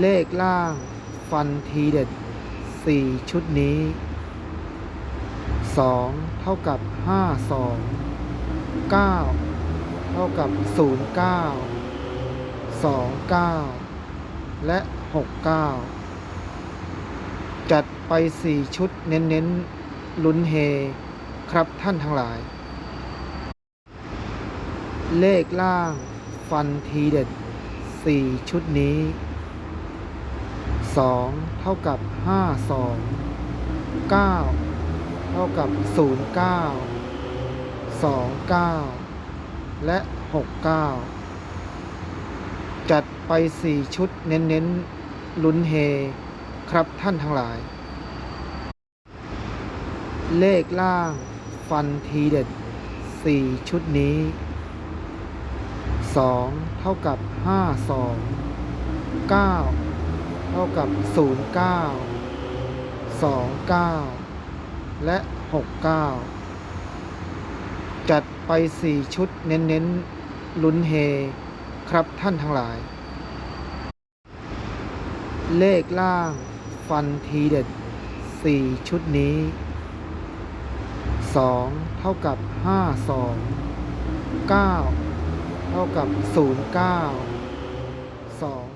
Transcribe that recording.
เลขล่างฟันทีเด็ดสี่ชุดนี้สองเท่ากับห้าสองเก้าเท่ากับศูนย์เก้าสองเก้าและหกเก้าจัดไปสี่ชุดเน้นๆ ลุ้นเฮ ครับท่านทั้งหลาย เลขล่างฟันทีเด็ดสี่ชุดนี้ สองเท่ากับห้าสองเก้าเท่ากับศูนย์เก้าสองเก้าและหกเก้าจัดไปสี่ชุดเน้นๆ ลุ้นเฮ ครับท่านทั้งหลาย เลขล่างฟันทีเด็ดสี่ชุดนี้สองเท่ากับห้าสอง เท่ากับศูนย์เก้าสองเก้าและหกเก้าจัดไปสี่ชุดเน้นๆ ลุ้นเฮ ครับท่านทั้งหลาย เลขล่างฟันทีเด็ดสี่ชุดนี้สองเท่ากับห้าสองเท่ากับศูนย์เก้าสอง